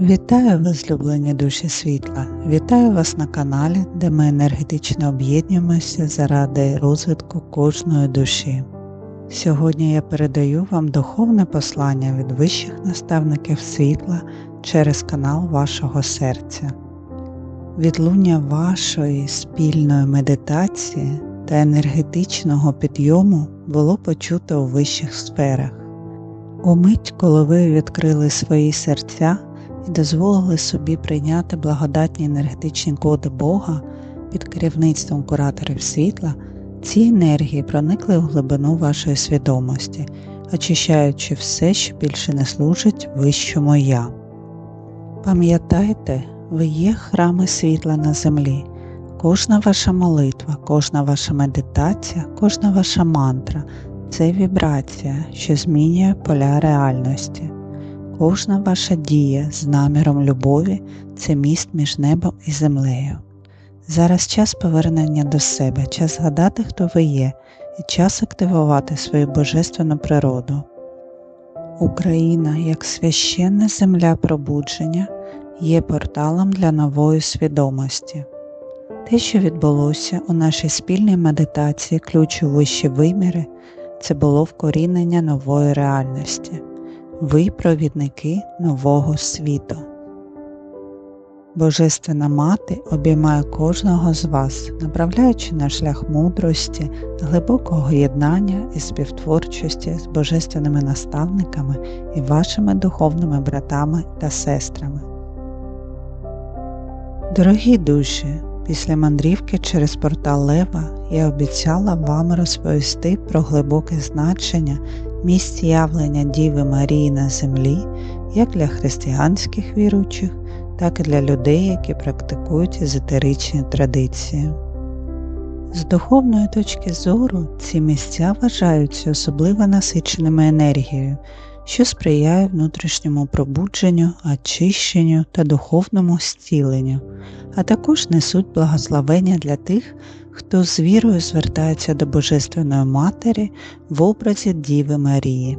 Вітаю вас, злюблені душі світла! Вітаю вас на каналі, де ми енергетично об'єднуємося заради розвитку кожної душі. Сьогодні я передаю вам духовне послання від вищих наставників світла через канал вашого серця. Відлуння вашої спільної медитації та енергетичного підйому було почуто у вищих сферах. У мить, коли ви відкрили свої серця і дозволили собі прийняти благодатні енергетичні коди Бога під керівництвом кураторів світла, ці енергії проникли в глибину вашої свідомості, очищаючи все, що більше не служить вищому я. Пам'ятайте, ви є храми світла на землі. Кожна ваша молитва, кожна ваша медитація, кожна ваша мантра це вібрація, що змінює поля реальності. Кожна ваша дія з наміром любові це міст між небом і землею. Зараз час повернення до себе, час згадати, хто ви є, і час активувати свою божественну природу. Україна, як священна земля пробудження, є порталом для нової свідомості. Те, що відбулося у нашій спільній медитації ключу вищі виміри, це було вкорінення нової реальності. Ви провідники нового світу. Божественна мати обіймає кожного з вас, направляючи на шлях мудрості, глибокого єднання і співтворчості з божественними наставниками і вашими духовними братами та сестрами. Дорогі душі, після мандрівки через портал Лева я обіцяла вам розповісти про глибоке значення місць явлення Діви Марії на землі як для християнських віруючих, так і для людей, які практикують езотеричні традиції. З духовної точки зору ці місця вважаються особливо насиченими енергією, що сприяє внутрішньому пробудженню, очищенню та духовному зціленню, а також несуть благословення для тих, хто з вірою звертається до Божественної Матері в образі Діви Марії.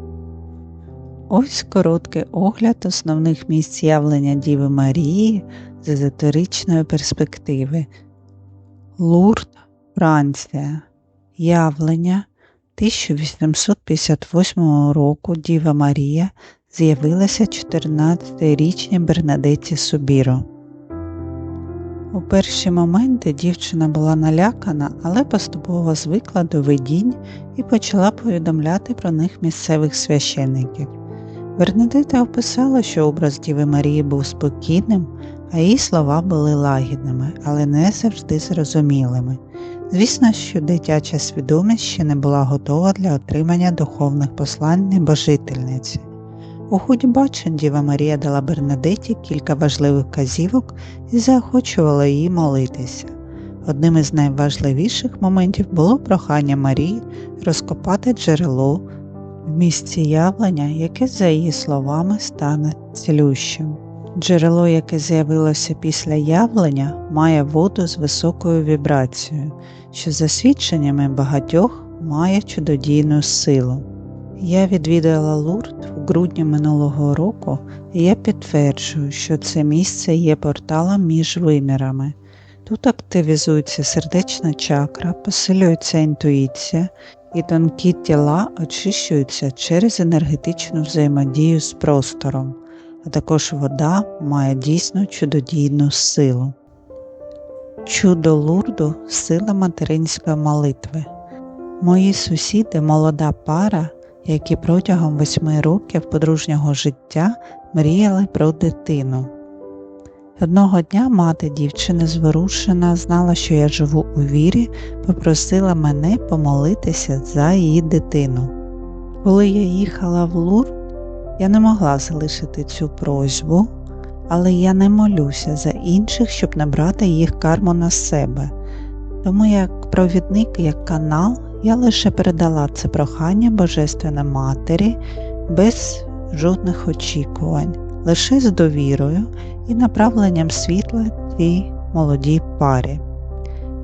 Ось короткий огляд основних місць явлення Діви Марії з езотеричної перспективи. Лурд, Франція. Явлення 1858 року Діва Марія з'явилася 14-річній Бернадеті Субіро. У перші моменти дівчина була налякана, але поступово звикла до видінь і почала повідомляти про них місцевих священників. Бернадета описала, що образ Діви Марії був спокійним, а її слова були лагідними, але не завжди зрозумілими. Звісно, що дитяча свідомість ще не була готова для отримання духовних послань небожительниці. У ході бачень Діва Марія дала Бернадеті кілька важливих казівок і заохочувала її молитися. Одним із найважливіших моментів було прохання Марії розкопати джерело в місці явлення, яке, за її словами, стане цілющим. Джерело, яке з'явилося після явлення, має воду з високою вібрацією, що за свідченнями багатьох має чудодійну силу. Я відвідала Лурд у грудні минулого року, я підтверджую, що це місце є порталом між вимірами. Тут активізується сердечна чакра, посилюється інтуїція і тонкі тіла очищуються через енергетичну взаємодію з простором, а також вода має дійсно чудодійну силу. Чудо Лурду сила материнської молитви. Мої сусіди, молода пара, які протягом восьми років подружнього життя мріяли про дитину. Одного дня мати дівчини зворушена, знала, що я живу у вірі, попросила мене помолитися за її дитину. Коли я їхала в Лур, я не могла залишити цю просьбу, але я не молюся за інших, щоб набрати їх карму на себе. Тому як провідник, як канал, я лише передала це прохання Божественної Матері без жодних очікувань, лише з довірою і направленням світла цій молодій парі.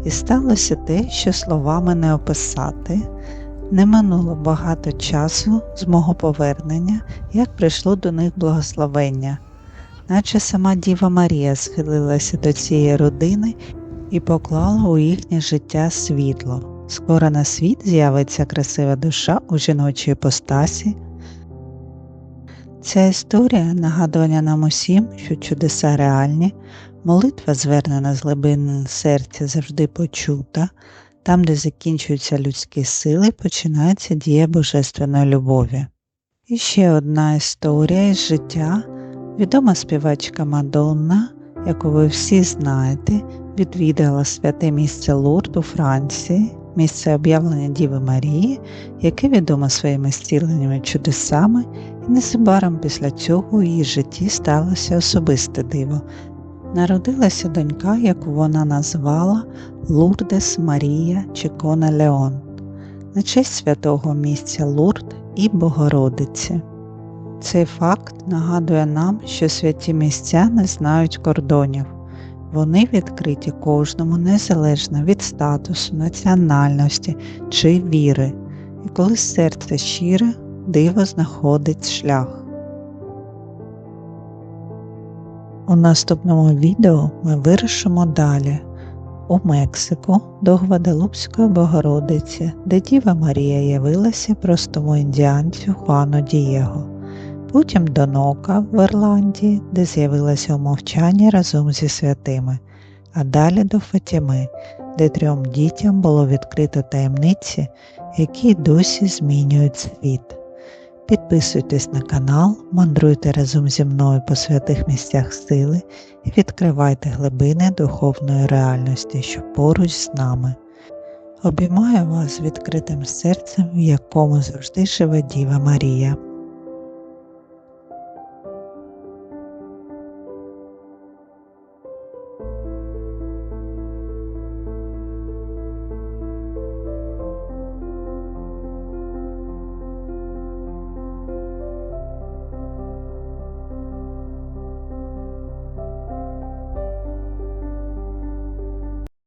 І сталося те, що словами не описати. Не минуло багато часу з мого повернення, як прийшло до них благословення. наче сама Діва Марія схилилася до цієї родини і поклала у їхнє життя світло. Скоро на світ з'явиться красива душа у жіночій постасі. Ця історія нагадування нам усім, що чудеса реальні, молитва звернена з глибин серця завжди почута, там, де закінчуються людські сили, починається дія Божественної любові. І ще одна історія із життя. Відома співачка Мадонна, яку ви всі знаєте, відвідала святе місце Лурд у Франції, місце об'явлення Діви Марії, яке відомо своїми зціленнями чудесами, і незабаром після цього у її житті сталося особисте диво. Народилася донька, яку вона назвала Лурдес Марія Чикона Леон, на честь святого місця Лурд і Богородиці. Цей факт нагадує нам, що святі місця не знають кордонів, вони відкриті кожному незалежно від статусу, національності чи віри, і коли серце щире, диво знаходить шлях. У наступному відео ми вирушимо далі. У Мексику до Гваделупської Богородиці, де Діва Марія явилася простому індіанцю Хуану Дієго потім до Нока в Ірландії, де з'явилася у мовчанні разом зі святими, а далі до Фатіми, де трьом дітям було відкрито таємниці, які досі змінюють світ. Підписуйтесь на канал, мандруйте разом зі мною по святих місцях сили і відкривайте глибини духовної реальності, що поруч з нами. Обіймаю вас відкритим серцем, в якому завжди живе Діва Марія.